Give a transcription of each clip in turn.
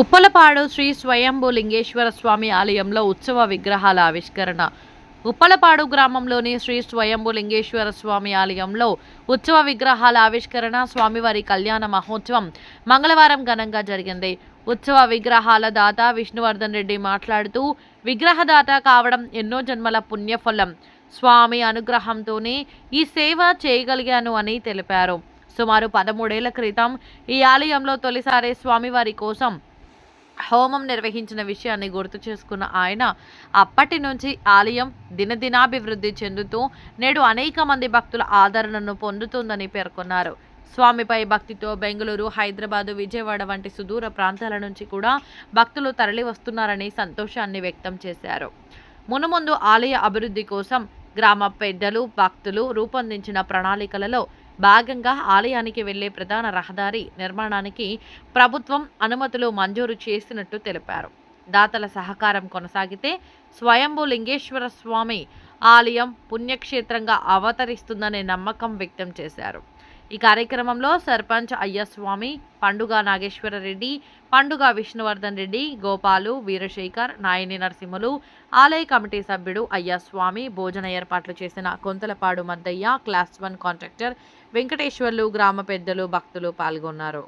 ఉప్పలపాడు శ్రీ స్వయంభూ లింగేశ్వర స్వామి ఆలయంలో ఉత్సవ విగ్రహాల ఆవిష్కరణ. ఉప్పలపాడు గ్రామంలోని శ్రీ స్వయంభూ లింగేశ్వర స్వామి ఆలయంలో ఉత్సవ విగ్రహాల ఆవిష్కరణ స్వామివారి కళ్యాణ మహోత్సవం మంగళవారం ఘనంగా జరిగింది. ఉత్సవ విగ్రహాల దాత విష్ణువర్ధన్ రెడ్డి మాట్లాడుతూ విగ్రహదాత కావడం ఎన్నో జన్మల పుణ్యఫలం. స్వామి అనుగ్రహంతోనే ఈ సేవ చేయగలిగాను అని తెలిపారు. సుమారు పదమూడేళ్ళ క్రితం ఈ ఆలయంలో తొలిసారి స్వామివారి కోసం హోమం నిర్వహించిన విషయాన్ని గుర్తు చేసుకున్న ఆయన అప్పటి నుంచి ఆలయం దినదినాభివృద్ధి చెందుతూ నేడు అనేక మంది భక్తుల ఆదరణను పొందుతుందని పేర్కొన్నారు. స్వామిపై భక్తితో బెంగళూరు హైదరాబాదు విజయవాడ వంటి సుదూర ప్రాంతాల నుంచి కూడా భక్తులు తరలి వస్తున్నారని సంతోషాన్ని వ్యక్తం చేశారు. మునుముందు ఆలయ అభివృద్ధి కోసం గ్రామ పెద్దలు భక్తులు రూపొందించిన ప్రణాళికలలో భాగంగా ఆలయానికి వెళ్ళే ప్రధాన రహదారి నిర్మాణానికి ప్రభుత్వం అనుమతులు మంజూరు చేసినట్టు తెలిపారు. దాతల సహకారం కొనసాగితే స్వయంభూ లింగేశ్వర స్వామి ఆలయం పుణ్యక్షేత్రంగా అవతరిస్తుందనే నమ్మకం వ్యక్తం చేశారు. ఈ కార్యక్రమంలో సర్పంచ్ అయ్యస్వామి పండుగ నాగేశ్వరరెడ్డి పండుగ విష్ణువర్ధన్ రెడ్డి గోపాలు వీరశేఖర్ నాయని నరసింహులు ఆలయ కమిటీ సభ్యుడు అయ్యస్వామి భోజన ఏర్పాట్లు చేసిన Kontalapadu Maddayya class one contractor Venkateswarlu గ్రామ పెద్దలు భక్తులు పాల్గొన్నారు.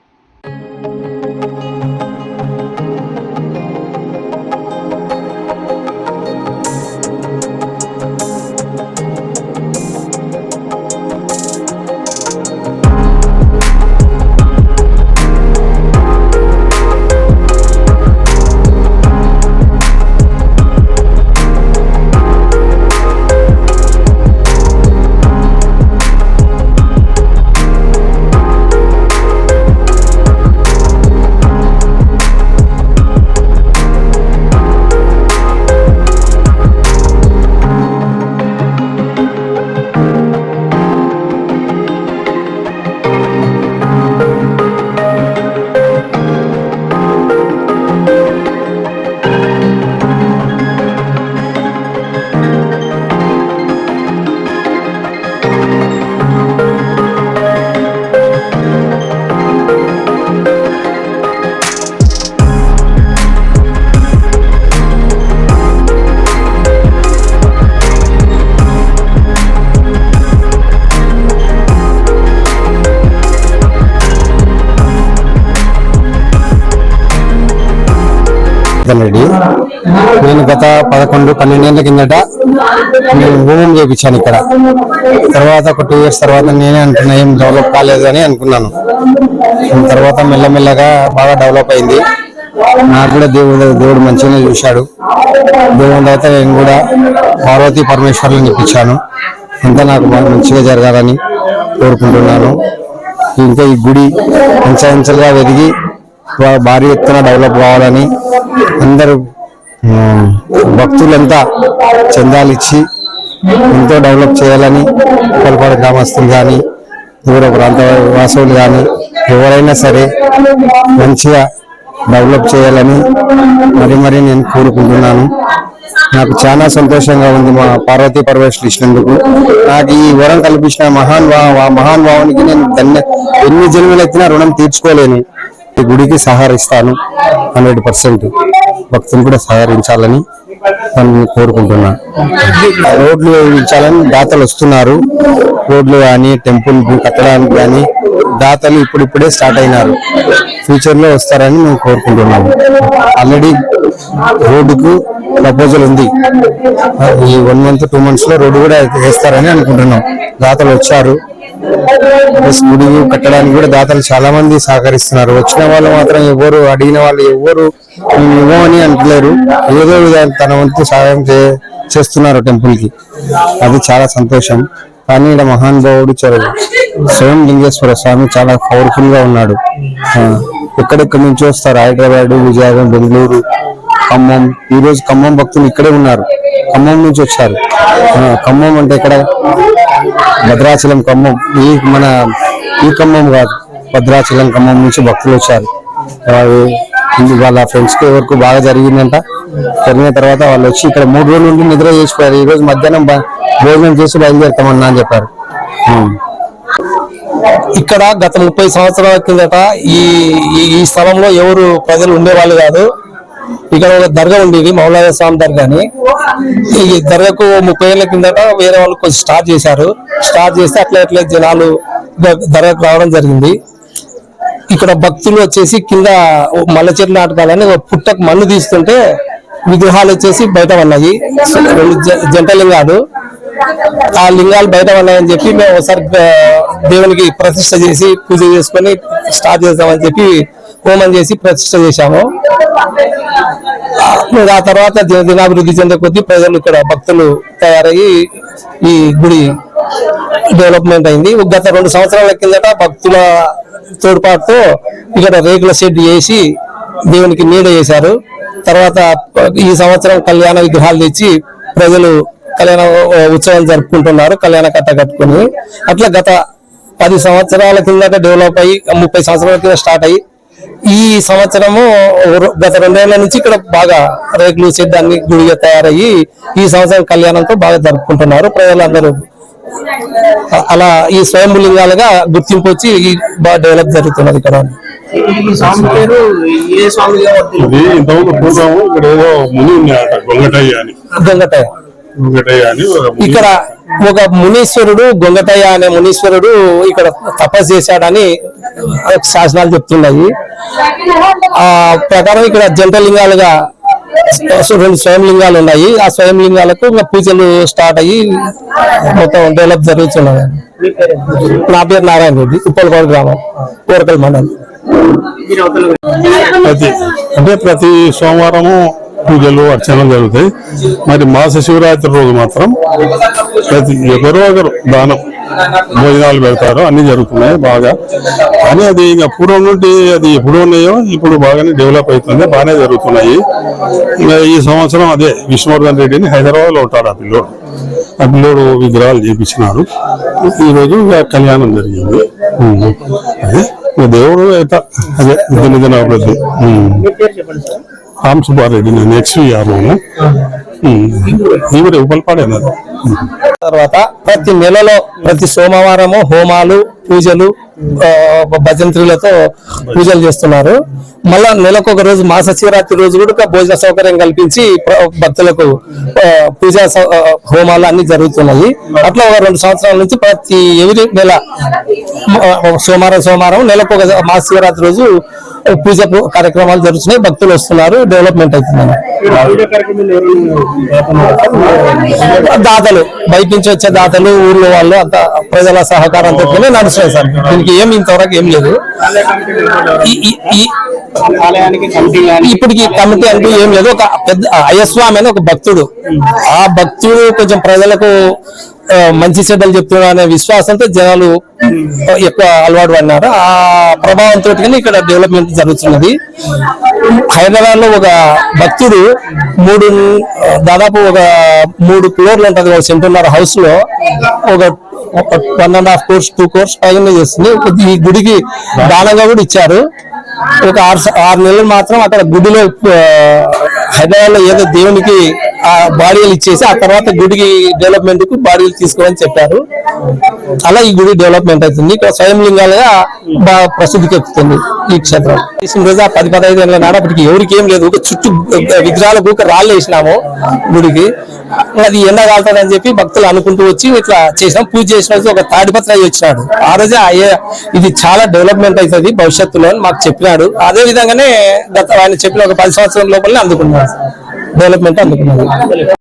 జనార్దన్ రెడ్డి నేను గత పదకొండు పన్నెండేళ్ళ కిందట నేను హోమం చేయించాను ఇక్కడ. తర్వాత ఒక టూ ఇయర్స్ తర్వాత నేనే అంటున్నా ఏం డెవలప్ కాలేదు అని అనుకున్నాను తర్వాత మెల్లమెల్లగా బాగా డెవలప్ అయింది. నాకు కూడా దేవుడు దేవుడు మంచిగానే చూశాడు. దేవుడి తర్వాత నేను కూడా పార్వతీ పరమేశ్వర్లను చెప్పించాను అంతా నాకు బాగా మంచిగా జరగాలని కోరుకుంటున్నాను. ఇంకా ఈ గుడి అంచెలంచెలుగా వెదిగి భారీ ఎత్తున డెవలప్ కావాలని అందరూ భక్తులంతా చందాలు ఇచ్చి ఎంతో డెవలప్ చేయాలని ఉప్పలపాడు గ్రామస్తులు కానీ దూర ప్రాంత వాసులు కానీ ఎవరైనా సరే మంచిగా డెవలప్ చేయాలని మరి మరి నేను కోరుకుంటున్నాను. నాకు చాలా సంతోషంగా ఉంది మా పార్వతీ పరమేశ్వరు ఇచ్చినందుకు. నాకు ఈ వరం కల్పించిన మహాన్ మహాన్ భావానికి నేను ధన్య ఎన్ని జన్మలు ఎత్తినా రుణం తీర్చుకోలేను. ఈ గుడికి సహకరిస్తాను హండ్రెడ్ పర్సెంట్. భక్తులు కూడా సహకరించాలని నేను కోరుకుంటున్నా. రోడ్లు వేయించాలని దాతలు వస్తున్నారు. రోడ్లు కానీ టెంపుల్ కట్టడానికి కానీ దాతలు ఇప్పుడిప్పుడే స్టార్ట్ అయినారు. ఫ్యూచర్లో వస్తారని మేము కోరుకుంటున్నాము. ఆల్రెడీ రోడ్డుకు ప్రపోజల్ ఉంది. ఈ వన్ మంత్ టూ మంత్స్లో రోడ్డు కూడా వేస్తారని అనుకుంటున్నాం. దాతలు వచ్చారు. ప్లస్ గుడి కట్టడానికి కూడా దాతలు చాలా మంది సహకరిస్తున్నారు. వచ్చిన వాళ్ళు మాత్రం ఎవరు అడిగిన వాళ్ళు ఎవరు ఇవ్వమని అంటలేరు. ఏదో తన వంతు సహాయం చే- చేస్తున్నారు టెంపుల్కి. అది చాలా సంతోషం. కానీ ఇక్కడ మహానుభావుడు చాలా స్వయం లింగేశ్వర స్వామి చాలా పవర్ఫుల్గా ఉన్నాడు. ఎక్కడెక్కడి నుంచి వస్తారు? హైదరాబాద్ విజయవాడ బెంగళూరు. ఖమ్మం. ఈ రోజు ఖమ్మం భక్తులు ఇక్కడే ఉన్నారు. ఖమ్మం నుంచి వచ్చారు. ఖమ్మం అంటే ఇక్కడ భద్రాచలం ఖమ్మం. ఈ మన ఈ ఖమ్మం కాదు. భద్రాచలం ఖమ్మం నుంచి భక్తులు వచ్చారు. వాళ్ళ ఫ్రెండ్స్కి ఎవరికి బాగా జరిగిందంట. జరిగిన తర్వాత వాళ్ళు వచ్చి ఇక్కడ మూడు రోజుల నుండి నిద్ర చేసిపోయారు. ఈ రోజు మధ్యాహ్నం భోజనం చేసి బయలుదేరుతామన్నా అని చెప్పారు. ఇక్కడ గత ముప్పై సంవత్సరాల కిందట ఈ- ఈ స్థలంలో ఎవరు ప్రజలు ఉండేవాళ్ళు కాదు. ఇక్కడ ఒక దర్గా ఉండేది మౌలాయ స్వామి దర్గా అని. ఈ దర్గాకు ముప్పై ఏళ్ళ కిందట వేరే వాళ్ళు కొంచెం స్టార్ట్ చేశారు. స్టార్ట్ చేస్తే అట్లా అట్లా జనాలు దర్గాకు రావడం జరిగింది. ఇక్కడ భక్తులు వచ్చేసి కింద మల్ల చెట్టు నాటకాలని ఒక పుట్టకు మన్ను తీస్తుంటే విగ్రహాలు వచ్చేసి బయట ఉన్నాయి రెండు జ- జంట లింగాలు. ఆ లింగాలు బయట ఉన్నాయని చెప్పి మేము ఒకసారి దేవునికి ప్రతిష్ట చేసి పూజ చేసుకొని స్టార్ట్ చేద్దామని చెప్పి హోమం చేసి ప్రతిష్ట చేశాము. ఆ, ఆ తర్వాత దిన- దినాభివృద్ధి చెందే కొద్దీ ప్రజలు ఇక్కడ భక్తులు తయారయ్యి ఈ గుడి డెవలప్మెంట్ అయింది. గత రెండు సంవత్సరాల కిందట భక్తుల తోడ్పాటుతో ఇక్కడ రేకుల షెడ్ వేసి దేవునికి నీడ చేశారు తర్వాత ఈ సంవత్సరం కళ్యాణ విగ్రహాలు తెచ్చి ప్రజలు కళ్యాణ ఉత్సవాలు జరుపుకుంటున్నారు కళ్యాణ కట్ట కట్టుకుని. అట్లా గత పది సంవత్సరాల కిందట డెవలప్ అయ్యి ముప్పై సంవత్సరాల కింద స్టార్ట్ అయ్యి ఈ సంవత్సరము గత రెండేళ్ళ నుంచి ఇక్కడ బాగా రేకులు షెడ్ అన్ని గుడిగా తయారయ్యి ఈ సంవత్సరం కళ్యాణంతో బాగా జరుపుకుంటున్నారు ప్రజలందరూ. అలా ఈ స్వయంభులింగాలుగా గుర్తింపు వచ్చి బాగా డెవలప్ జరుగుతున్నది ఇక్కడ. ఇక్కడ ఒక మునీశ్వరుడు గొంగతయ్య అనే మునీశ్వరుడు ఇక్కడ తపస్సు చేశాడని శాసనాలు చెప్తున్నాయి. ఆ ప్రకారం ఇక్కడ జంటలింగాలుగా రెండు స్వయం లింగాలు ఉన్నాయి. ఆ స్వయం లింగాలకు ఇంకా పూజలు స్టార్ట్ అయ్యి మొత్తం డెవలప్ జరుగుతున్నాయి. నా పేరు నారాయణ రెడ్డి ఉప్పలకోట గ్రామం కోరకల్ మండలం. అంటే ప్రతి సోమవారము పూజలు అర్చనలు జరుగుతాయి. మరి మాస శివరాత్రి రోజు మాత్రం ప్రతి ఎవరో ఒకరు దానం భోజనాలు పెడతారు. అన్ని జరుగుతున్నాయి బాగా. కానీ అది ఇంకా పూర్వం నుండి అది ఎప్పుడు ఉన్నాయో ఇప్పుడు బాగానే డెవలప్ అవుతుంది బాగానే జరుగుతున్నాయి. ఇంకా ఈ సంవత్సరం అదే విష్ణువర్ధన్ రెడ్డిని హైదరాబాద్లో ఉంటాడు ఆ పిల్లోడు. ఆ పిల్లోడు విగ్రహాలు చేపించినారు. ఈరోజు కళ్యాణం జరిగింది. అదే దేవుడు అయితే అదే దినదిన అభివృద్ధి. రామ్ సుబ్బారెడ్డి నేను ఎక్స్వీఆర్ ఈవిడ ఉపల్పాడేనారు తర్వాత ప్రతి నెలలో ప్రతి సోమవారము హోమాలు పూజలు భజంత్రులతో పూజలు చేస్తున్నారు. మళ్ళా నెలకు ఒక రోజు మాస శివరాత్రి రోజు కూడా భోజన సౌకర్యం కల్పించి భక్తులకు పూజా సౌ- హోమాలు అన్ని జరుగుతున్నాయి. అట్లా ఒక రెండు సంవత్సరాల నుంచి ప్రతి ఎవరి నెల సోమవారం సోమవారం నెలకు ఒక మాస శివరాత్రి రోజు పూజ కార్యక్రమాలు జరుగుతున్నాయి. భక్తులు వస్తున్నారు. డెవలప్మెంట్ అవుతుంది దాతలు బయట నుంచి వచ్చే దాతలు ఊర్లో వాళ్ళు అంత ప్రజల సహకారంతో నడుస్తున్నాయి సార్. దీనికి ఏమి ఇంతవరకు ఏం లేదు. ఈ- ఇప్పటికి కమిటీ అంటూ ఏం లేదు. ఒక పెద్ద అయ్యస్వామి అని ఒక భక్తుడు. ఆ భక్తుడు కొంచెం ప్రజలకు మంచి చెడ్డలు చెప్తున్నాడు అనే విశ్వాసంతో జనాలు ఎక్కువ అలవాటు పడినారు. ఆ ప్రభావంతో ఇక్కడ డెవలప్మెంట్ జరుగుతున్నది. హైదరాబాద్లో ఒక భక్తుడు మూడు దాదాపు ఒక మూడు ఫ్లోర్లు ఉంటుంది. ఒక సెంటున్నర హౌస్లో ఒక one and half course two course పైన చేస్తుంది ఈ గుడికి దానంగా కూడా ఇచ్చారు. ఒక ఆరు ఆరు నెలలు మాత్రం అక్కడ గుడిలో హైదరాబాద్లో ఏదో దేవునికి ఆ బాడీలు ఇచ్చేసి ఆ తర్వాత గుడికి డెవలప్మెంట్కు బాడీలు తీసుకోమని చెప్పారు. అలా ఈ గుడి డెవలప్మెంట్ అవుతుంది. ఇక్కడ స్వయం లింగాలుగా బాగా ప్రసిద్ధికి ఎక్కుతుంది ఈ క్షేత్రం. చేసిన రోజు ఆ పది పదహైదు ఏళ్ళ నాడప్పటికి ఎవరికి ఏం లేదు. ఒక చుట్టూ విగ్రహాల గూక రాళ్ళు వేసినాము గుడికి. అది ఎండ కాలుతుందని చెప్పి భక్తులు అనుకుంటూ వచ్చి ఇట్లా చేసినాం. పూజ చేసిన రోజు ఒక తాడిపత్రి అయ్యి వచ్చినాడు. ఆ రోజే అయ్యే ఇది చాలా డెవలప్మెంట్ అవుతుంది భవిష్యత్తులో అని మాకు చెప్పినాడు. అదే విధంగానే గత ఆయన చెప్పిన ఒక పది సంవత్సరం లోపలనే అందుకున్నాడు. డెవలప్మెంట్ అందుకున్నాడు